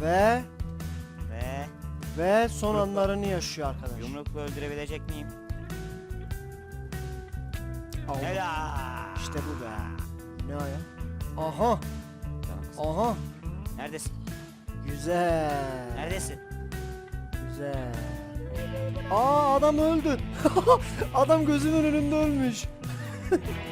Ve Ve ve son Yumrukla. anlarını yaşıyor arkadaş. yumrukla öldürebilecek miyim? Allah. Helal. İşte bu be. Ne aya? Aha. Tamam kızım. Aha. Neredesin? Güzel. Neredesin? Güzel. Aa adam öldü. adam gözümün önünde ölmüş.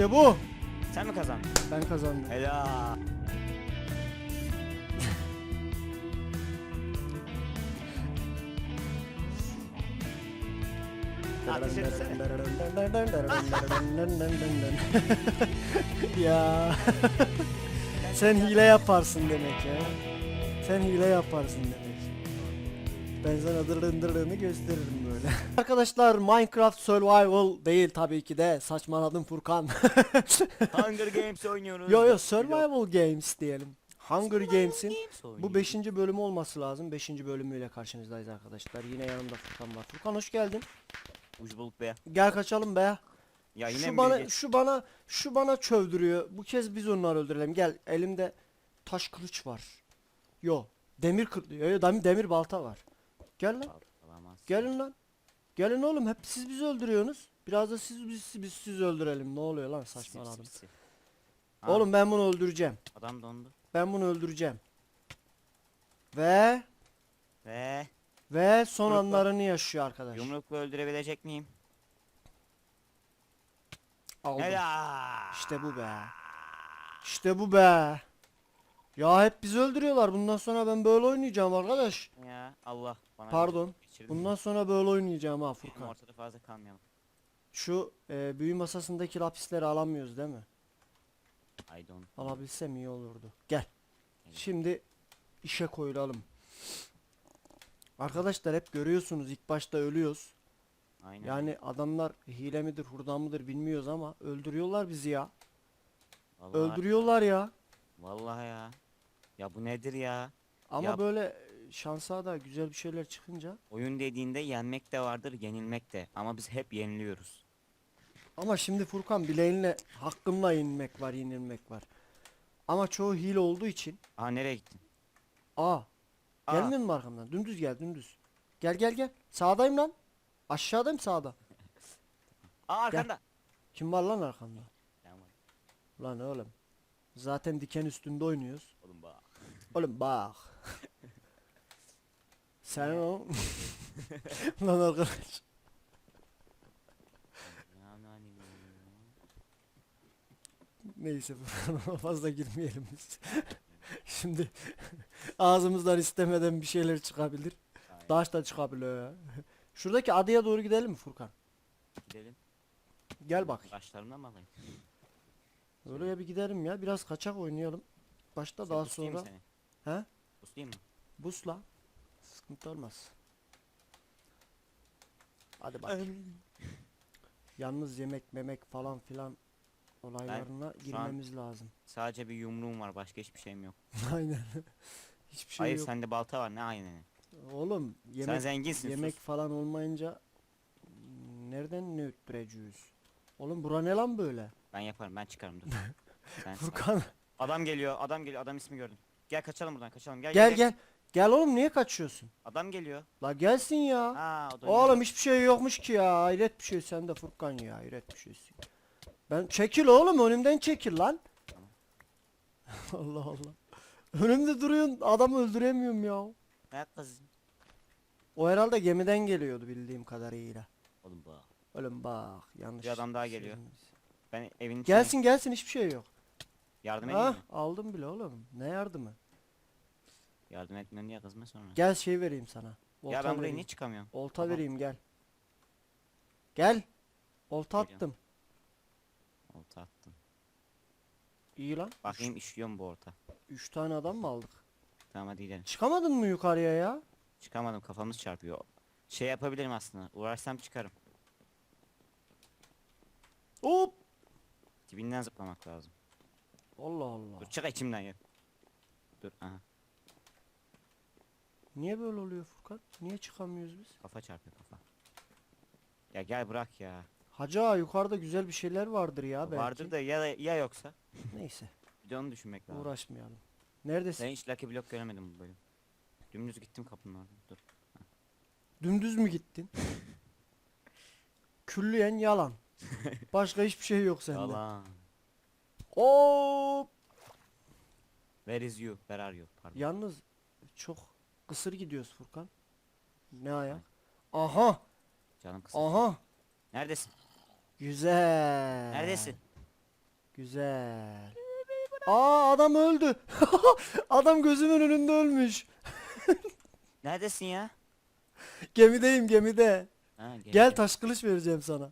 İşte bu. Sen mi kazandın? Ben kazandım. Helal. Ateş etsene. ya. Sen hile yaparsın demek ya. Sen hile yaparsın demek. Ben sana dırın dırını gösteririm böyle. Arkadaşlar Minecraft Survival değil tabii ki de saçmaladım Furkan. Hunger Games oynuyoruz. yo yo Survival Games diyelim. Hunger Games'in Games bu oynuyoruz. 5. bölümü olması lazım. 5. bölümüyle karşınızdayız arkadaşlar. Yine yanımda Furkan var. Furkan hoş geldin. Uç bulduk be. Gel kaçalım be. Ya yine şu mi bana geç- şu bana şu bana çövdürüyor. Bu kez biz onları öldürelim. Gel elimde taş kılıç var. Yo demir kır yo, yo, demir, demir balta var. Gel lan. Alamaz. Gelin lan. Gelin oğlum hep siz bizi öldürüyorsunuz. Biraz da siz biz, biz siz öldürelim. Ne oluyor lan saçmaladım. sip. Ha, Oğlum ben bunu öldüreceğim. Adam dondu. Ben bunu öldüreceğim. Ve Ve ve son Yumrukla. anlarını yaşıyor arkadaş. yumrukla öldürebilecek miyim? Aldım. Helal. İşte bu be. İşte bu be. Ya hep bizi öldürüyorlar. Bundan sonra ben böyle oynayacağım arkadaş. Ya Allah bana Pardon. geçirdi. Bundan sonra böyle oynayacağım ha Bizim Furkan. ortada fazla kalmayalım. Şu e, büyü masasındaki lapisleri alamıyoruz değil mi? I don't. Alabilsem iyi olurdu. Gel. Şimdi işe koyulalım. Arkadaşlar hep görüyorsunuz ilk başta ölüyoruz. Aynen. Yani adamlar hile midir hurda mıdır bilmiyoruz ama öldürüyorlar bizi ya. Vallahi, Öldürüyorlar ya. Vallahi ya. Ya bu nedir ya? Ama Ya- böyle e, şansa da güzel bir şeyler çıkınca. Oyun dediğinde yenmek de vardır, yenilmek de. Ama biz hep yeniliyoruz. Ama şimdi Furkan bileğinle hakkımla inmek var yenilmek var. Ama çoğu hile olduğu için. Aa nereye gittin? Aa. Aa. Gelmiyor mu arkamdan? Dümdüz gel dümdüz. Gel gel gel. Sağdayım lan. Aşağıdayım sağda. Aa arkanda. Kim var lan arkamda? Lan oğlum. Zaten diken üstünde oynuyoruz. Oğlum bak. Oğlum bak. Sen o... lan arkadaş. Neyse fazla girmeyelim biz. Şimdi ağzımızdan istemeden bir şeyler çıkabilir. Daş da çıkabilir. Şuradaki adaya doğru gidelim mi Furkan? Gidelim. Gel bak. Başlarından mı alayım? Oraya bir gidelim ya. Biraz kaçak oynayalım. Başta Sen daha sonra. seni? He? Buslayayım mı? Busla. Sıkıntı olmaz. Hadi bak. Yalnız yemek memek falan filan olaylarına girmemiz lazım. Sadece bir yumruğum var. Başka hiçbir şeyim yok. Aynen. Hiçbir şey Hayır yok. sende balta var. Ne aynen. Oğlum Sen yemek zenginsin. yemek sus. falan olmayınca nereden ne öttüreceğiz? Oğlum bura ne lan böyle? Ben yaparım. Ben çıkarım dur. Sen. Furkan Adam geliyor. Adam geliyor. Adam ismi gördüm. Gel kaçalım buradan. Kaçalım. Gel gel gel. Gel oğlum niye kaçıyorsun? Adam geliyor. La gelsin ya. Aa o da Oğlum hiçbir şey yokmuş ki ya. Hayret bir şey sende Furkan ya. Hayret bir şeysin. Ben çekil oğlum önümden çekil lan. Allah Allah. Önümde duruyorsun adamı öldüremiyorum ya. Ne kız? O herhalde gemiden geliyordu bildiğim kadarıyla. Oğlum bak. Oğlum bak yanlış. Bir adam daha geliyor. söyledim. Ben evin içine Gelsin gelsin hiçbir şey yok. yardım edeyim Ha mi? aldım bile oğlum. Ne yardımı? Yardım etmem diye kızma sonra. Gel şey vereyim sana. Olta ya ben buraya vereyim. niye çıkamıyorum? Olta Tamam. vereyim gel. Gel. Olta Geliyorum. attım. Olta attım. İyi lan. Bakayım işliyor mu bu orta? Üç tane adam mı aldık? Tamam hadi gidelim. Çıkamadın mı yukarıya ya? Çıkamadım kafamız çarpıyor. Şey yapabilirim aslında. Uğraşsam çıkarım. Hop. Dibinden zıplamak lazım. Allah Allah. Dur çık içimden ya. Dur aha. Niye böyle oluyor Furkan? Niye çıkamıyoruz biz? Kafa çarpıyor kafa. Ya gel bırak ya. Hacı ağa, yukarıda güzel bir şeyler vardır ya belki. Vardır da ya, ya yoksa. Neyse Bir de onu düşünmek lazım. uğraşmayalım. Neredesin? Ben hiç Lucky Block göremedim bu bölüm. Dümdüz gittim kapının oradan. Dur. Dümdüz mü gittin? Külliyen yalan. Başka hiçbir şey yok sende. Yalan. Oo! Where is you? Where are you? Pardon. Yalnız çok kısır gidiyoruz Furkan. Ne ayak? Aha! Canım kısa. Aha! Neredesin? Güzel. Neredesin? Güzel. Aa adam öldü. adam gözümün önünde ölmüş. Neredesin ya? Gemideyim gemide. Ha, Gel taş kılıç vereceğim sana.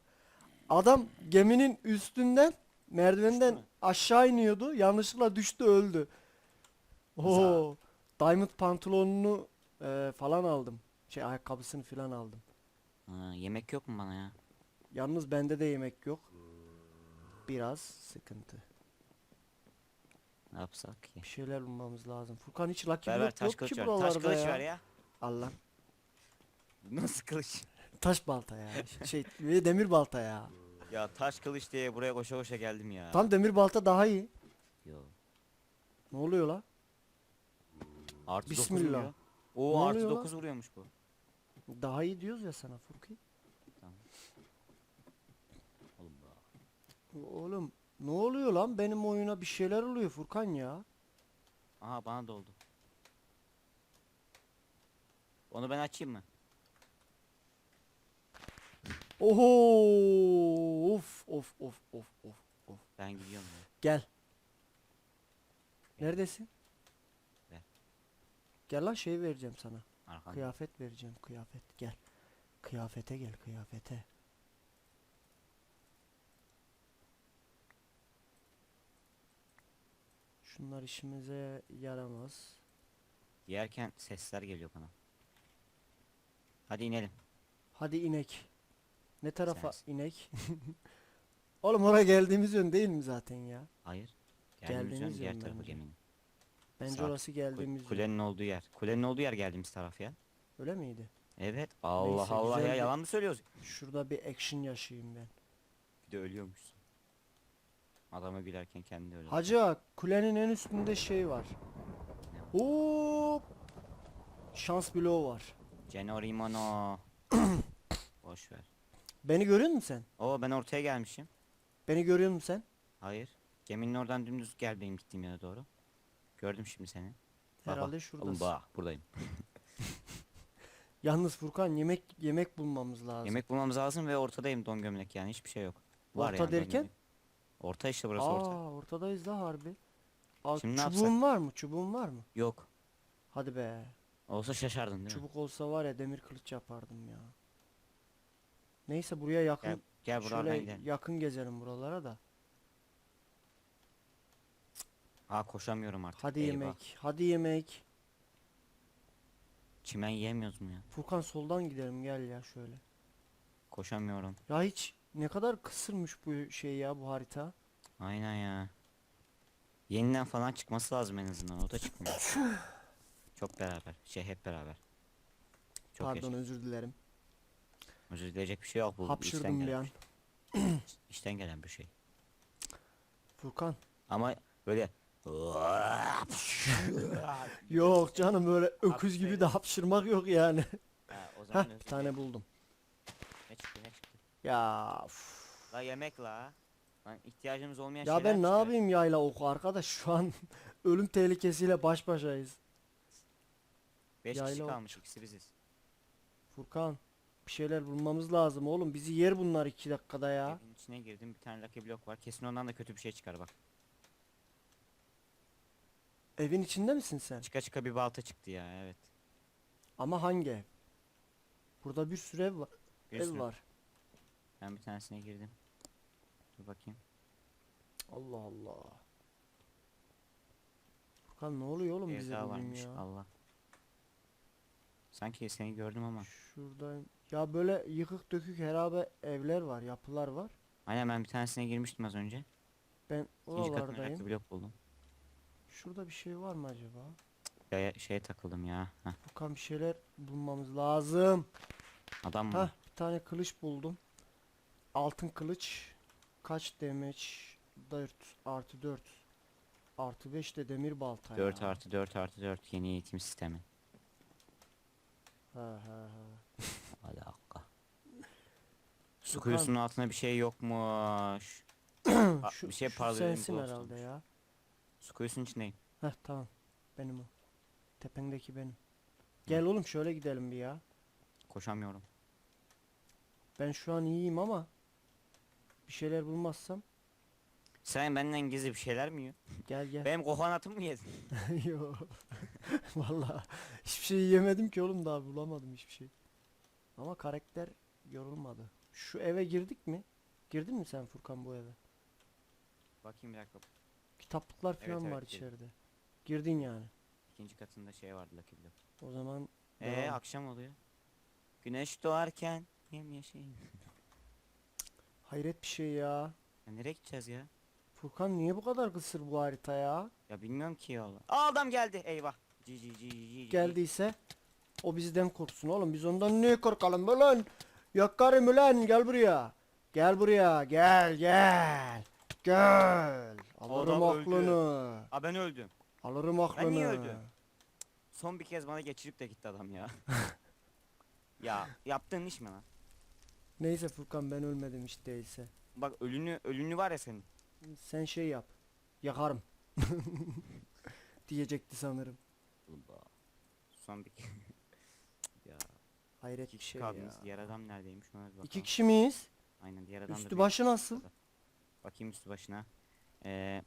Adam geminin üstünden merdivenden aşağı iniyordu. Yanlışlıkla düştü öldü. Oo. Diamond pantolonunu e, falan aldım. Şey ayakkabısını falan aldım. Ha, yemek yok mu bana ya? Yalnız bende de yemek yok. Biraz sıkıntı. Ne yapsak ki? Bir şeyler bulmamız lazım. Furkan hiç Lucky Ver ver Block taş yok kılıç ki ver. buralarda Taş kılıç ya. ver ya. Allah. Nasıl kılıç? Taş balta ya. şey ve demir balta ya. Ya taş kılıç diye buraya koşa koşa geldim ya. Tam demir balta daha iyi. Yo. Ne oluyor la? Artı Bismillah. vuruyor. Oo Ne artı oluyor lan? 9 vuruyormuş bu. Daha iyi diyoruz ya sana Furki. Oğlum be. Oğlum ne oluyor lan benim oyuna bir şeyler oluyor Furkan ya. Aha bana doldu. Onu ben açayım mı? Oho of of of of of of. Ben gidiyorum ya. Gel. Neredesin? Gel lan şey vereceğim sana. Arkanda. Kıyafet vereceğim kıyafet gel. Kıyafete gel kıyafete. Şunlar işimize yaramaz. Yerken sesler geliyor bana. Hadi inelim. Hadi inek. Ne tarafa Sensin. inek? Oğlum oraya geldiğimiz yön değil mi zaten ya? Hayır. Geldiğimiz yön Geldiğimiz diğer yön tarafı bence. geminin. Bence Sağ. orası geldiğimiz yön. kulenin olduğu yer. Kulenin olduğu yer geldiğimiz taraf ya. Öyle miydi? Evet. Allah Neyse, Allah güzel ya bir- yalan mı söylüyoruz? Şurada bir action yaşayayım ben. Bir de ölüyormuşsun. Adama gülerken kendi öyle. Hacı ağa, kulenin en üstünde şey var. Hop! Şans bloğu var. Cenorimono. Boş ver. Beni görüyor musun sen? Oo ben ortaya gelmişim. Beni görüyor musun sen? Hayır. Geminin oradan dümdüz gel benim gittiğim yere doğru. Gördüm şimdi seni. Bak, Herhalde bak. şuradasın. Oğlum bak buradayım. Yalnız Furkan yemek yemek bulmamız lazım. Yemek bulmamız lazım ve ortadayım don gömlek yani hiçbir şey yok. Var Orta yani don derken? gömlek. Orta işte burası Aa, orta. ortadayız da harbi. Aa, Şimdi ne çubuğun yapsak? var mı? Çubuğun var mı? Yok. Hadi be. Olsa şaşardın değil mi? Çubuk olsa var ya demir kılıç yapardım ya. Neyse buraya yakın. Gel, buradan şöyle gidelim. yakın gezelim buralara da. Aa koşamıyorum artık. Hadi Eyvah. yemek. Hadi yemek. Çimen yiyemiyoruz mu ya? Furkan soldan gidelim gel ya şöyle. Koşamıyorum. Ya hiç ne kadar kısırmış bu şey ya bu harita. Aynen ya. Yeniden falan çıkması lazım en azından. O da çıkmıyor. Çok beraber. Şey hep beraber. Çok Pardon yaşa. özür dilerim. Özür dileyecek bir şey yok bu. işten Hapşırdım bir gelen an. şey. İşten gelen bir şey. Furkan. Ama böyle Yok canım öyle öküz gibi de hapşırmak yok yani. Ha, o zaman Heh özür bir tane dilerim. buldum. Ne çıktı ne çıktı? Ya uf. La yemek la. Lan ihtiyacımız olmayan Ya şeyler ben ne çıkar. yapayım yayla oku arkadaş şu an ölüm tehlikesiyle baş başayız. Beş Yayla kişi ok. kalmış ikisi biziz. Furkan bir şeyler bulmamız lazım oğlum bizi yer bunlar iki dakikada ya. Evin içine girdim bir tane lucky block var. Kesin ondan da kötü bir şey çıkar bak. Evin içinde misin sen? Çıka çıka bir balta çıktı ya evet. Ama hangi ev? Burada bir sürü ev var. Bir ev sürü. var. Ben bir tanesine girdim. Dur bakayım. Allah Allah. Furkan ne oluyor oğlum Bir bize daha bugün varmış ya? Allah. Sanki seni gördüm ama. Şurada ya böyle yıkık dökük harabe evler var, yapılar var. Aynen ben bir tanesine girmiştim az önce. Ben İkinci oralardayım. lucky block buldum. Şurada bir şey var mı acaba? Ya, şeye takıldım ya. Heh, Furkan bir şeyler bulmamız lazım. adam mı? Hah bir tane kılıç buldum. Altın kılıç. Kaç damage? 4 artı 4. Artı 5 de demir balta 4 ya. artı 4 artı 4 yeni eğitim sistemi. Ha ha ha. Alaka. Su Furkan. kuyusunun altında bir şey yokmuş. Aa, Şu, bir şey şu parlıyor. sensin herhalde ya. Su kuyusunun içindeyim. Heh tamam. Benim o. Tependeki benim. Gel oğlum şöyle gidelim bir ya. Koşamıyorum. Ben şu an iyiyim ama bir şeyler bulmazsam Sen benden gizli bir şeyler mi yiyorsun? gel gel. Benim kokonatımı mı yedin? Yo. Vallahi hiçbir şey yemedim ki oğlum daha bulamadım hiçbir şey. Ama karakter yorulmadı. Şu eve girdik mi? Girdin mi sen Furkan bu eve? Bakayım bir dakika. Kitaplıklar Evet, falan evet, var girdim. içeride. Girdin yani. İkinci katında şey vardı Lucky Block. O zaman Ee Devam. akşam oluyor. Güneş doğarken yemyeşil. hayret bir şey ya. Ya nereye gideceğiz ya? Furkan niye bu kadar kısır bu harita ya? Ya bilmiyorum ki ya. Allah. Aa adam geldi. Eyvah. Ci ci ci ci ci. Geldiyse o bizden korksun oğlum. Biz ondan niye korkalım be lan? Yakarım ulan gel buraya. Gel buraya gel gel. Gel. Alırım Adam öldü. aklını. Aa ben öldüm. Alırım aklını. niye öldüm? Son bir kez bana geçirip de gitti adam ya. ya yaptığın iş mi lan? Neyse Furkan ben ölmedim hiç değilse. Bak ölünü ölünü var ya senin. Sen şey yap. Yakarım. Diyecekti sanırım. Son bir ya Hayret iki bir kişi şey kaldınız. ya. Diğer adam neredeymiş ona bir bakalım. İki kişi miyiz? Aynen diğer adam da Üstü bir- başı nasıl? Bakayım üstü başına. Ee,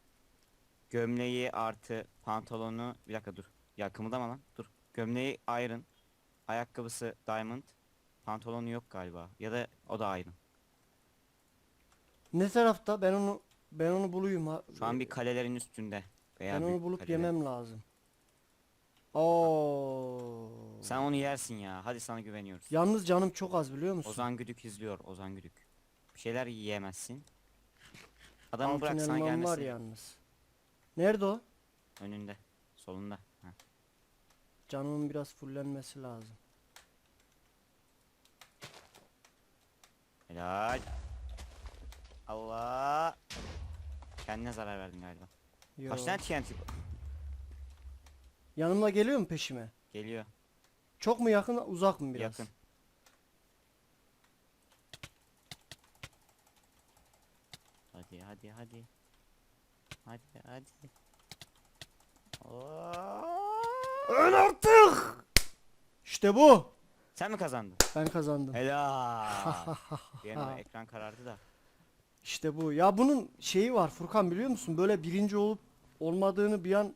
gömleği artı pantolonu bir dakika dur. Ya kımıldama lan dur. Gömleği iron. Ayakkabısı diamond. Pantolonu yok galiba. Ya da o da iron. Ne tarafta? Ben onu ben onu bulayım ha. Şu an bir kalelerin üstünde. Veya ben onu bulup kaleler. yemem lazım. Oo. Sen onu yersin ya. Hadi sana güveniyoruz. Yalnız canım çok az biliyor musun? Ozan Güdük izliyor. Ozan Güdük. Bir şeyler yiyemezsin. Adamı Altın bırak sana elmam var gelmesin. yalnız. Nerede o? Önünde. Solunda. Heh. Canımın biraz fullenmesi lazım. Helal. Allah. Kendine zarar verdin galiba. Yo. Kaç tane TNT bu- Yanımda geliyor mu peşime? geliyor? Çok mu yakın uzak mı biraz? Yakın. Hadi hadi hadi. Hadi. Öl artık! İşte bu. Sen mi kazandın? Ben kazandım. Helal. An ekran karardı da. İşte bu. Ya bunun şeyi var Furkan biliyor musun? Böyle birinci olup olmadığını bir an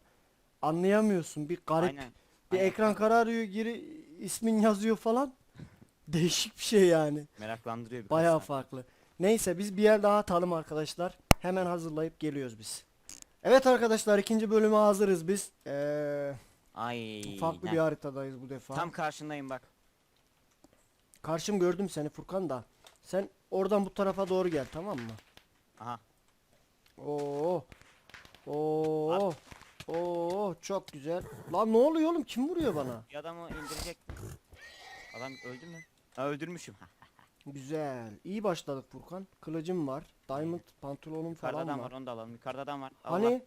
anlayamıyorsun. Bir garip. Aynen. Bir aynen. ekran kararıyor, giri ismin yazıyor falan. Değişik bir şey yani. Meraklandırıyor birkaç Bayağı farklı. Neyse biz bir yer daha atalım arkadaşlar. Hemen hazırlayıp geliyoruz biz. Evet arkadaşlar ikinci bölüme hazırız biz. Ee, Ay. farklı bir haritadayız bu defa. Tam karşındayım bak. Karşım gördüm seni Furkan da. Sen oradan bu tarafa doğru gel tamam mı? Aha. Oo. Oo. Oo çok güzel. Lan ne oluyor oğlum? Kim vuruyor bana? Bir adamı indirecek. Adam öldü mü? Ha öldürmüşüm. Güzel. İyi başladık Furkan. Kılıcım var. Diamond pantolonum Yukarıda falan adam var. var onu da alalım. Yukarıda adam var. Allah. Hani?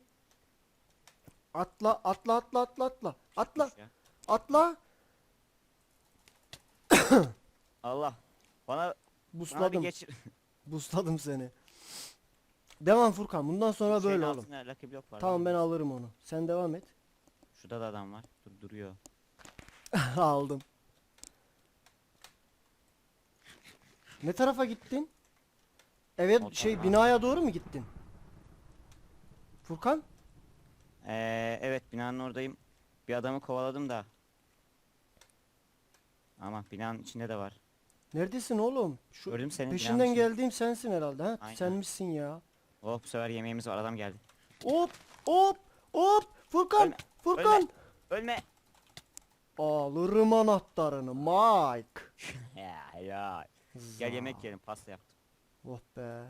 Atla atla atla atla atla. Atla ya. atla. Allah. Bana, bana bir Busladım. geçir. Busladım seni. Devam Furkan. Bundan sonra Şeyin böyle oğlum. altında Lucky block var. Tamam ben al. alırım onu. Sen devam et. Şurada da adam var. Dur duruyor. Aldım. Ne tarafa gittin? Evet O şey tarafa. binaya doğru mu gittin? Furkan? Ee, evet binanın oradayım. Bir adamı kovaladım da. Ama binanın içinde de var. Neredesin oğlum? Şu Gördüm seni. binanın peşinden içinde. geldiğim sensin herhalde ha? Aynen. Senmişsin ya. Oh bu sefer yemeğimiz var. Adam geldi. Hop hop hop Furkan Ölme, Furkan Ölme. alırım anahtarını Mike. ya ya. Gel yemek yiyelim. Pasta yaptım. Oh be.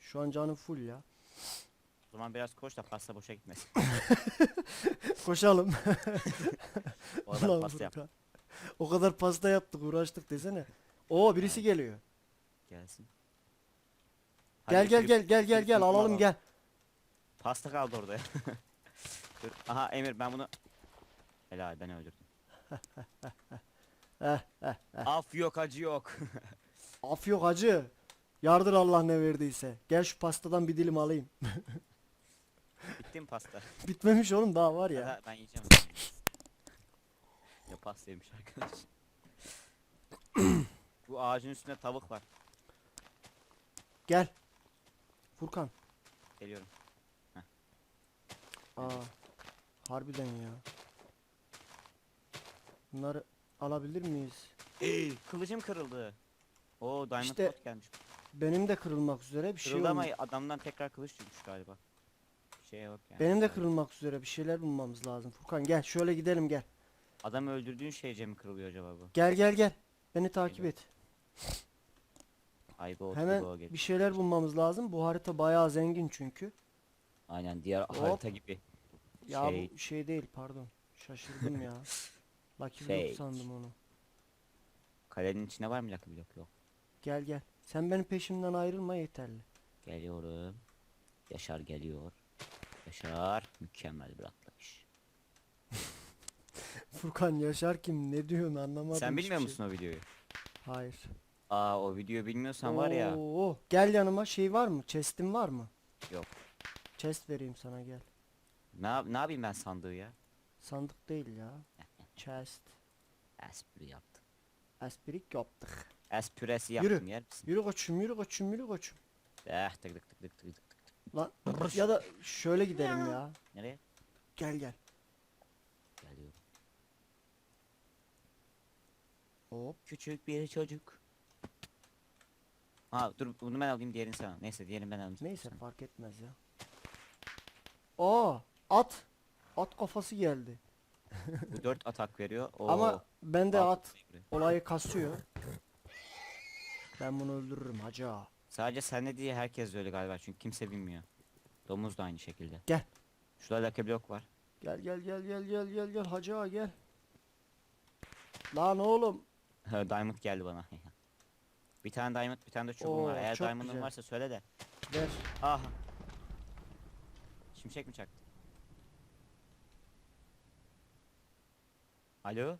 Şu an canım full ya. O zaman biraz koş da pasta boşa gitmesin. Koşalım. O kadar Ulan pasta yap. Furkan. O kadar pasta yaptık uğraştık desene. Oo birisi geliyor. Gelsin. Gel Hadi gel gel gel gel gel alalım alalım. gel. Pasta kaldı orada ya. Dur. Aha Emir ben bunu... Helal ben öldürdüm. Heh, heh. Af yok acı yok. Af yok hacı. Yardır Allah ne verdiyse. Gel şu pastadan bir dilim alayım. Bitti mi pasta? Bitmemiş oğlum daha var ya. Ben yiyeceğim. ya pasta yemiş arkadaş. Bu ağacın üstünde tavuk var. Gel. Furkan. Geliyorum. Aa. Harbiden ya. Bunları alabilir miyiz? Kılıcım kırıldı. Oo Diamond İşte Pot gelmiş. Benim de kırılmak üzere bir şey Kırıldı ama olmuş. adamdan tekrar kılıç düşmüş galiba. Bir şey yok yani. Benim de kırılmak üzere bir şeyler bulmamız lazım. Furkan gel şöyle gidelim gel. Adam öldürdüğün şeyce mi kırılıyor acaba bu? Gel gel gel. Beni takip Geliyor. et. Ay bu Hemen bir şeyler bulmamız lazım. Bu harita bayağı zengin çünkü. Aynen diğer Hop. harita gibi. Ya Şey- bu şey değil pardon. Şaşırdım ya. Lucky Fake. Block sandım onu. Kalenin içinde var mı Lucky Block? Yok. Gel gel. Sen benim peşimden ayrılma yeterli. Geliyorum. Yaşar geliyor. Yaşar mükemmel bir atlayış. Furkan Yaşar kim? Ne diyorsun anlamadım. Sen bilmiyor şey. musun o videoyu? Hayır. Aa o videoyu bilmiyorsan var ya. Oo, Gel yanıma şey var mı? Chest'in var mı? Yok. Chest vereyim sana gel. Ne, yap- ne yapayım ben sandığı ya? Sandık değil ya. Chest. Espri yaptım. Aspirik yaptık. Espresi Yürü. yaptım yer misin? Yürü koçum yürü koçum yürü koçum. Eh tık tık tık tık tık tık. Lan ya da şöyle gidelim ya. Nereye? Gel gel. Geliyorum. Hop. Küçük bir çocuk. Ha dur bunu ben alayım diğerini sen al. Neyse diğerini ben alayım. Neyse Sen- fark etmez ya. Aa at. At kafası geldi. Bu 4 atak veriyor. Oo. Ama bende at olayı kasıyor. Ben bunu öldürürüm hacı. Sadece sende diye herkes öyle galiba çünkü kimse bilmiyor. Domuz da aynı şekilde. Gel. Şurada Lucky Block var. Gel gel gel gel gel gel gel hacı ağa gel. Lan oğlum. Diamond geldi bana. bir tane Diamond bir tane de çubuğum var. Eğer çok Diamond'ın güzel. varsa söyle de. Ver. Aha. Şimşek mi çaktı? Alo?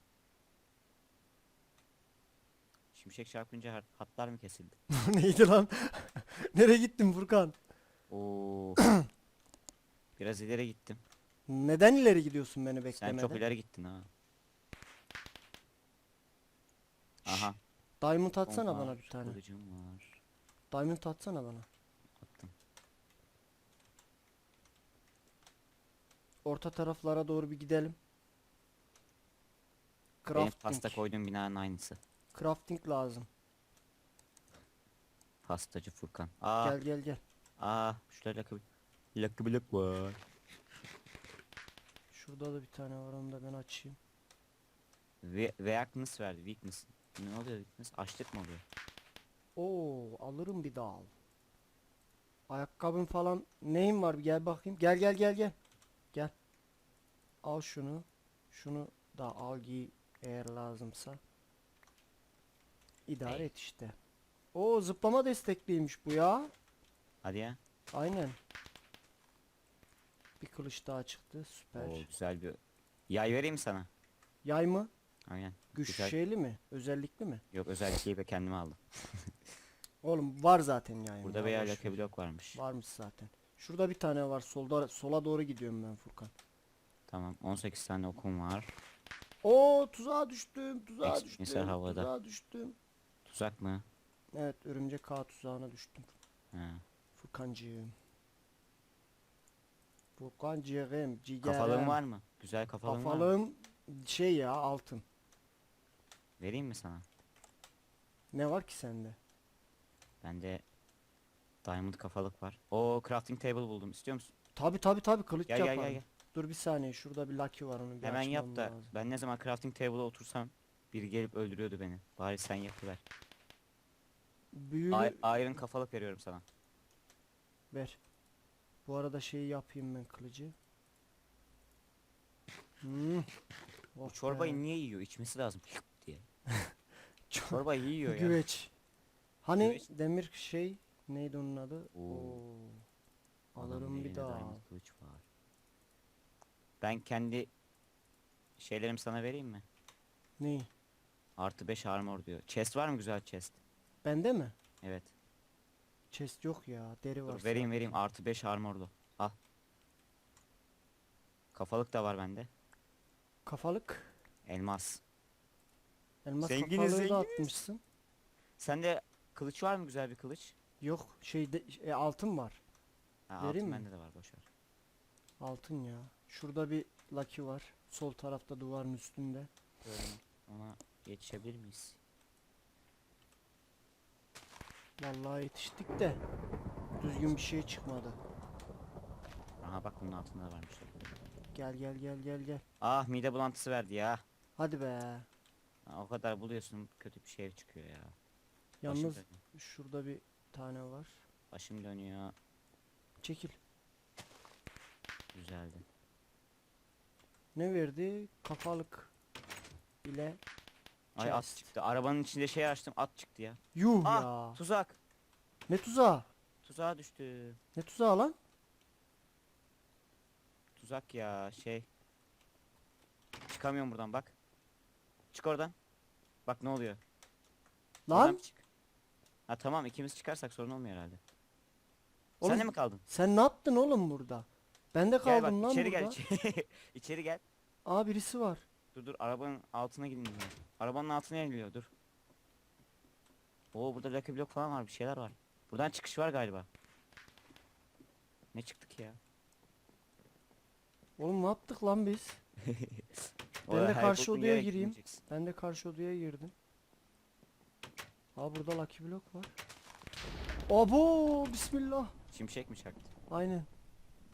Şimşek çarpınca hat- hatlar mı kesildi? Neydi lan? Nereye gittin Furkan? Oo. Biraz ileri gittim. Neden ileri gidiyorsun beni Sen beklemeden? çok ileri gittin ha. Aha. Diamond atsana bana bir tane. Kılıcım var. Diamond atsana bana. Attım. Orta taraflara doğru bir gidelim. Benim Crafting. pasta koyduğum binanın aynısı. Crafting lazım. Pastacı Furkan. Aa, Gel gel gel. aa, şurada Lucky Block var. Şurada da bir tane var onu da ben açayım. Ve weakness verdi. Weakness. Ne oluyor weakness? Açlık mı oluyor? Oo alırım bir dal. Ayakkabın falan neyin var bir gel bakayım. Gel gel gel gel. Gel. Al şunu. Şunu da al giy eğer lazımsa. İdare et işte. Oo zıplama destekliymiş bu ya. Hadi ya. Aynen. Bir kılıç daha çıktı. Süper. Oo, güzel bir yay vereyim mi sana. Yay mı? Aynen. Güç Güzel. şeyli mi? Özellikli mi? Yok özellikle ve kendime aldım. Oğlum var zaten yayım. Burada ya, veya ver. Block varmış. Varmış zaten. Şurada bir tane var. Solda sola doğru gidiyorum ben Furkan. Tamam 18 tane okum var. Oo tuzağa düştüm. Tuzağa Ex- düştüm. misal havada. Tuzağa düştüm. Tuzak mı? Evet örümcek ağ tuzağına düştüm. Ha. Furkancığım. Furkancığım. Ciğerim. Kafalığın var mı? Güzel kafalığın var mı? Kafalığım şey ya altın. Vereyim mi sana? Ne var ki sende? Bende Diamond kafalık var. Oo crafting table buldum. İstiyor musun? Tabi tabi tabi kılıç Gel gel gel gel. Dur bir saniye şurada bir lucky var onu bir Hemen yap da lazım. ben ne zaman crafting table'a otursam biri gelip öldürüyordu beni. Bari sen yapıver. Büyülü Ay- Iron kafalık veriyorum sana. ver. Bu arada şeyi yapayım ben kılıcı. Hmm. Bu Oh çorbayı be. niye yiyor? İçmesi lazım diye. Çor- Çorbayı yiyor ya. Güveç. Hani Güveç. demir şey neydi onun adı? Oo. Oo. Alırım bir daha. kılıç var. Ben kendi şeylerimi sana vereyim mi? Ney? Artı 5 armor diyor. Chest var mı güzel chest? Bende mi? Evet. Chest yok ya. Deri var. Dur, vereyim vereyim artı 5 armorlu. Al. Kafalık da var bende. Kafalık. Elmas. Elmas Zenginiz, kafalığı da zenginiz. atmışsın. Sende kılıç var mı güzel bir kılıç? Yok şeyde e, altın var. Ha, Vereyim altın mi? bende de var boşver. Altın ya. Şurada bir lucky var. Sol tarafta duvarın üstünde. Ona yetişebilir miyiz? Vallahi yetiştik de düzgün bir şey çıkmadı. Aha bak bunun altında da varmış. Gel gel gel gel gel. Ah mide bulantısı verdi ya. Hadi be. Ha, o kadar buluyorsun kötü bir şey çıkıyor ya. Başım Yalnız dönüyor. şurada bir tane var. Başım dönüyor. Çekil. Güzeldi. Ne verdi? Kafalık ile Ay at çıktı. Arabanın içinde şey açtım at çıktı ya. yuh Ah ya. tuzak. Ne tuzağı? Tuzağa düştü. Ne tuzağı lan? Tuzak ya şey. Çıkamıyorum buradan bak. Çık oradan. Bak ne oluyor. Oradan Lan bir çık. Ha tamam ikimiz çıkarsak sorun olmuyor herhalde. Oğlum, Sen de mi kaldın? sen ne yaptın oğlum burada? Ben de Gel kaldım bak lan içeri burada. gel. içeri- içeri gel. Aa birisi var. Dur dur arabanın altına gidin. Arabanın altına iniliyor dur. Oo burada Lucky Block falan var bir şeyler var. Buradan çıkış var galiba. Ne çıktı ki ya? Oğlum ne yaptık lan biz? Ben de karşı odaya gireyim. Ben de karşı odaya girdim. Aa burada lucky block var. Abo bismillah. Şimşek mi çaktı? Aynen.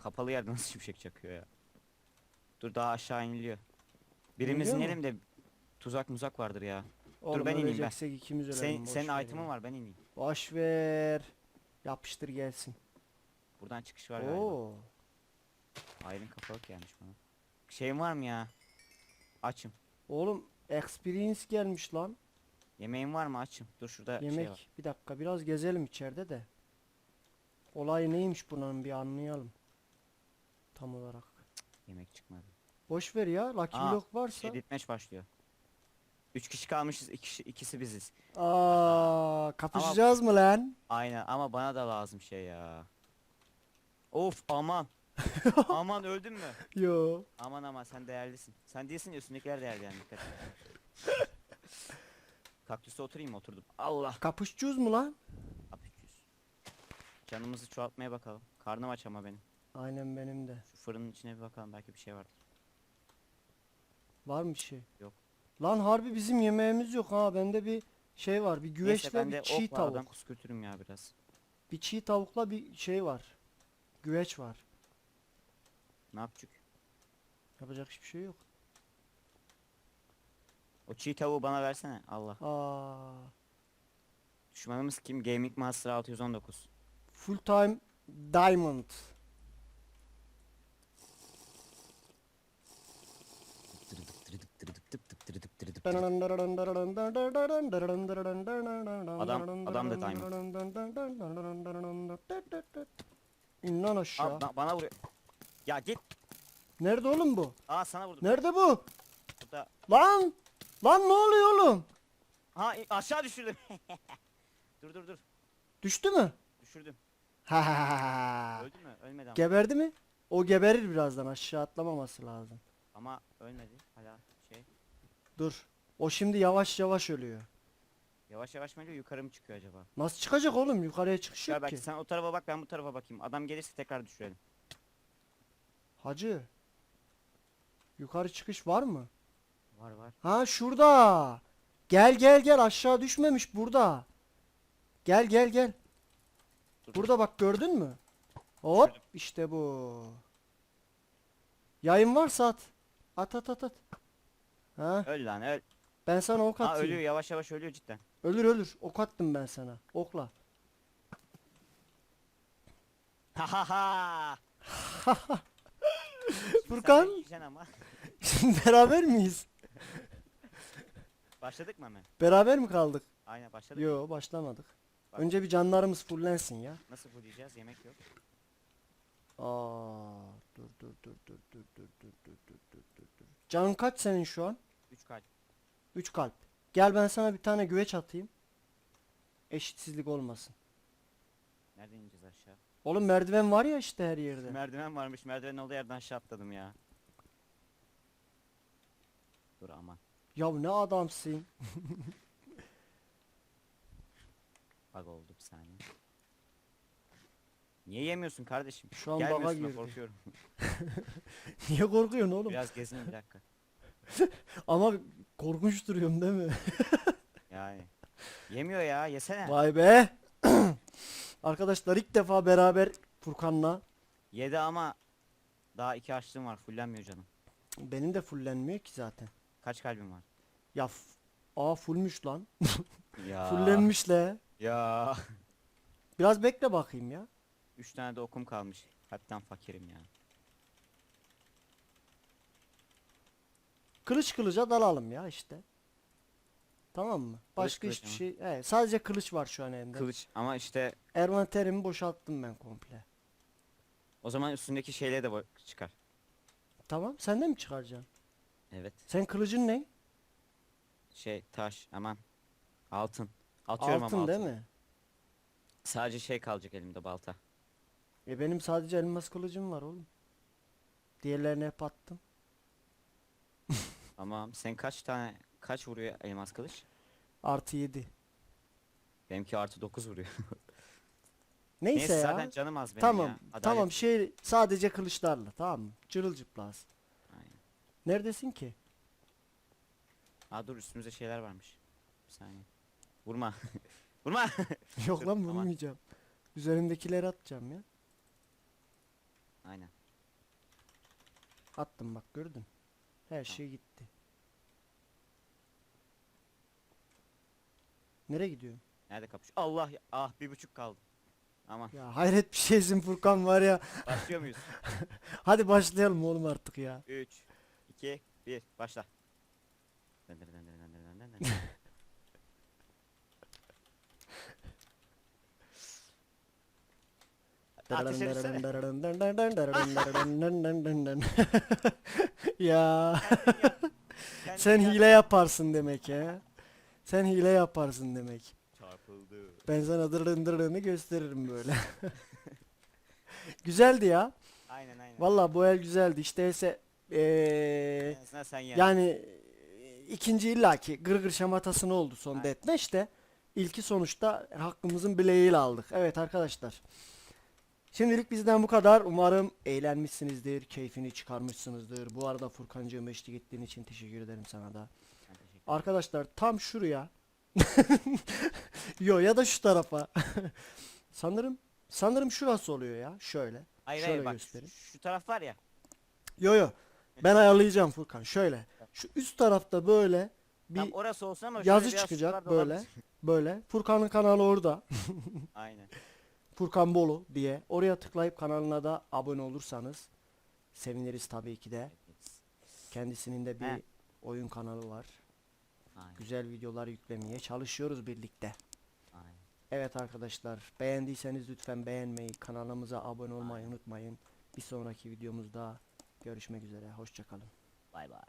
Kapalı yerde nasıl şimşek çakıyor ya? Dur daha aşağı iniliyor. Birimiz İniliyor mu? inelim de tuzak muzak vardır ya. Oğlum ben ineyim ben. öleceksek ikimiz ölelim. Sen, boş senin ver item'ın ya. var ben ineyim. Boş ver. Yapıştır gelsin. Buradan çıkış var galiba. Oo. Ayrın kapalık gelmiş bana. Şeyin var mı ya? Açım. Oğlum experience gelmiş lan. Yemeğin var mı açım? Dur şurada şey Yemek. var. bir dakika biraz gezelim içeride de. Olay neymiş bunun bir anlayalım. Tam olarak. Yemek çıkmadı. Boş ver ya. Lucky Aa, block varsa. Şey deathmatch başlıyor. Üç kişi kalmışız, iki ikisi biziz. Aa, kapışacağız mı lan? Aynen ama bana da lazım şey ya. Of aman. aman öldün mü? Yo. Aman aman sen değerlisin. Sen değilsin ya üstündekiler değerli yani dikkat et. Kaktüste oturayım mı oturdum. Allah. Kapışacağız mı lan? Apüçüz. Canımızı çoğaltmaya bakalım. Karnım aç ama benim. Aynen benim de. Şu fırının içine bir bakalım belki bir şey vardır. Var mı bir şey? Yok. Lan harbi bizim yemeğimiz yok ha. Bende bir şey var. Bir güveçle bir ok çiğ var tavuk. adam kuskürtürüm ya biraz. Bir çiğ tavukla bir şey var. Güveç var. Ne yapacak? Yapacak hiçbir şey yok. O çiğ tavuğu bana versene. Allah. Aa, Düşmanımız kim? Gaming Master 619. full time diamond. Adam- adam da İn lan aşağı. Aa, ba- bana vuruyor. Ya git. Nerede oğlum bu? Aa sana vurdum. Nerede bu? Burada. Lan! Lan ne oluyor oğlum? Ha i- aşağı düşürdüm. dur dur dur. Düştü mü? Düşürdüm. Ha ha ha ha. Öldü mü? Ölmedi ama. Geberdi mi? O geberir birazdan aşağı atlamaması lazım. Ama ölmedi. Hala şey. Dur. O şimdi yavaş yavaş ölüyor. Yavaş yavaş mı ölüyor yukarı mı çıkıyor acaba? Nasıl çıkacak oğlum? Yukarıya çıkış Ya yok belki ki. sen o tarafa bak ben bu tarafa bakayım. Adam gelirse tekrar düşürelim. Hacı. Yukarı çıkış var mı? Var var. Ha şurada. Gel gel gel aşağı düşmemiş burada. Gel gel gel. Dur. Burada bak gördün mü? Hop işte bu. Yayın varsa at. At at at at. Ha Öl lan öl. Ben sana ok Ha atayım. ölüyor yavaş yavaş ölüyor cidden. Ölür ölür. Ok attım ben sana. Okla. Ha ha ha. Furkan? Sen ama. Şimdi beraber miyiz? Başladık mı hemen? Beraber mi kaldık? Aynen başladık. Yo başlamadık. Bak. Önce bir canlarımız fullensin ya. Nasıl bu diyeceğiz? Yemek yok. Aa, dur dur dur dur dur dur dur dur dur dur dur. Canın kaç senin şu an? 3 kalp. 3 kalp. Gel ben sana bir tane güveç atayım. Eşitsizlik olmasın. Nereden ineceğiz aşağı? Oğlum merdiven var ya işte her yerde. Merdiven varmış. Merdivenin olduğu yerden aşağı atladım ya. Dur aman. Ya ne adamsın. Bug oldu bir saniye. Niye yemiyorsun kardeşim? Şu an bug'a Gelmiyorsun girdi. korkuyorum. Niye korkuyorsun oğlum? Biraz gezin bir dakika. Ama korkunç duruyorum değil mi? Yani. Yemiyor ya yesene. Vay be. Arkadaşlar ilk defa beraber Furkan'la Yedi ama daha iki açlığım var. Fullenmiyor canım. benim de fullenmiyor ki zaten. Kaç kalbim var? Ya f- Aa fullmüş lan. Ya. Fullenmiş le. Ya. Biraz bekle bakayım ya. Üç tane de okum kalmış. Hepten fakirim ya. Kılıç kılıca dalalım ya işte. Tamam mı? Başka kılıç hiçbir şey. Evet, sadece kılıç var şu an elimde. Kılıç ama işte Envanterimi boşalttım ben komple. o zaman üstündeki şeyle de çıkar. Tamam, sen de mi çıkaracaksın? Evet. Sen kılıcın ne? Şey taş aman. Altın. Atıyorum Altın ama değil altın. mi? Sadece şey kalacak elimde balta. E benim sadece elmas kılıcım var oğlum. Diğerlerini hep attım. Ama sen kaç tane kaç vuruyor elmas kılıç? Artı 7. Benimki artı 9 vuruyor. Neyse, Neyse ya. zaten canım az benim Tamam. ya. Adalet. Tamam şey sadece kılıçlarla tamam mı? Cırılcıplaz. Aynen. Neredesin ki? Aa dur üstümüzde şeyler varmış. Bir saniye. Vurma. Vurma. Yok Dur, lan aman. vurmayacağım. Üzerimdekileri atacağım ya. Aynen. Attım bak gördün. Her şey gitti. Nereye gidiyorsun? Nerede kapış? Allah ya. Ah bir buçuk kaldı. Aman. Ya hayret bir şeysin Furkan var ya. Başlıyor muyuz? Hadi başlayalım oğlum artık ya. 3 2 1 başla. Ateş etsene. ya sen hile yaparsın demek ya. Sen hile yaparsın demek. Çarpıldı. Ben sana dırın dırını gösteririm böyle. Güzeldi ya. Aynen aynen. Vallahi bu el güzeldi. İşte ise eee En azından sen yani. yani e, ikinci illaki gırgır şamatasını oldu son Aynen. de ilki sonuçta hakkımızın bileğiyle aldık. Evet arkadaşlar. Şimdilik bizden bu kadar. Umarım eğlenmişsinizdir, keyfini çıkarmışsınızdır. Bu arada Furkancığım eşlik ettiğin için teşekkür ederim sana da. Arkadaşlar tam şuraya. Yo ya da şu tarafa. sanırım sanırım şurası oluyor ya. Şöyle. Hayır şöyle hayır bak göstereyim. şu, şu taraf var ya. Yo yo. Ben ayarlayacağım Furkan. Şöyle. Şu üst tarafta böyle bir Tam orası olsun ama yazı çıkacak böyle. olabilir. böyle. Furkan'ın kanalı orada. Aynen. Furkan Bolu diye. Oraya tıklayıp kanalına da abone olursanız seviniriz tabii ki de. Kendisinin de bir He. oyun kanalı var. Aynen. Güzel videolar yüklemeye çalışıyoruz birlikte. Aynen. Evet arkadaşlar beğendiyseniz lütfen beğenmeyi, kanalımıza abone olmayı Aynen. unutmayın. Bir sonraki videomuzda görüşmek üzere. Hoşçakalın. Bay bay.